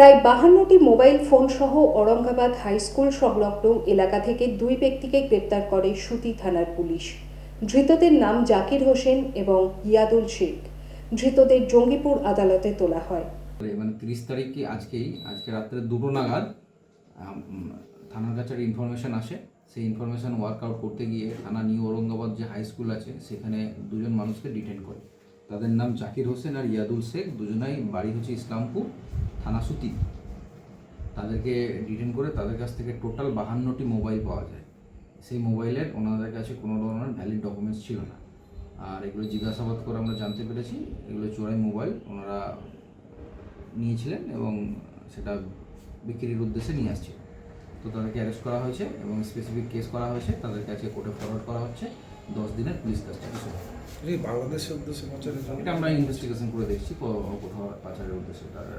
প্রায় বাহান্নটি mobile phone সহ Aurangabad high school সংলগ্ন এলাকা থেকে দুই ব্যক্তিকে গ্রেপ্তার করে সুতি থানার পুলিশ। ধৃতদের নাম জাকির হোসেন এবং ইয়াদুল শেখ। ধৃতদের জঙ্গিপুর আদালতে তোলা হয়। মানে তিরিশ তারিখে আজকেই, আজকে রাত্রে দুটো নাগাদ থানার কাছে ইনফরমেশন আসে। সেই ইনফরমেশন ওয়ার্কআউট করতে গিয়ে থানা নিউ ঔরঙ্গাবাদ যে হাই স্কুল আছে, সেখানে দুজন মানুষকে ডিটেন করে। তাদের নাম জাকির হোসেন আর ইয়াদুল শেখ, দুজনাই বাড়ি হচ্ছে ইসলামপুর। থানা সুতি তাদেরকে ডিটেন করে তাদের কাছ থেকে টোটাল বাহান্নটি মোবাইল পাওয়া যায়। সেই মোবাইলের ওনাদের কাছে কোনো ধরনের ভ্যালিড ডকুমেন্টস ছিল না। আর এগুলো জিজ্ঞাসাবাদ করে আমরা জানতে পেরেছি এগুলো চোরাই মোবাইল ওনারা নিয়েছিলেন এবং সেটা বিক্রির উদ্দেশ্যে নিয়ে আসছিল তো তাদেরকে অ্যারেস্ট করা হয়েছে এবং স্পেসিফিক কেস করা হয়েছে তাদের কাছে কোর্টে ফরওয়ার্ড করা হচ্ছে দশ দিনের পুলিশ কাস্টাডি বাংলাদেশের উদ্দেশ্যে এটা আমরা ইনভেস্টিগেশন করে দেখছি কোথাও পাচারের উদ্দেশ্যে তারা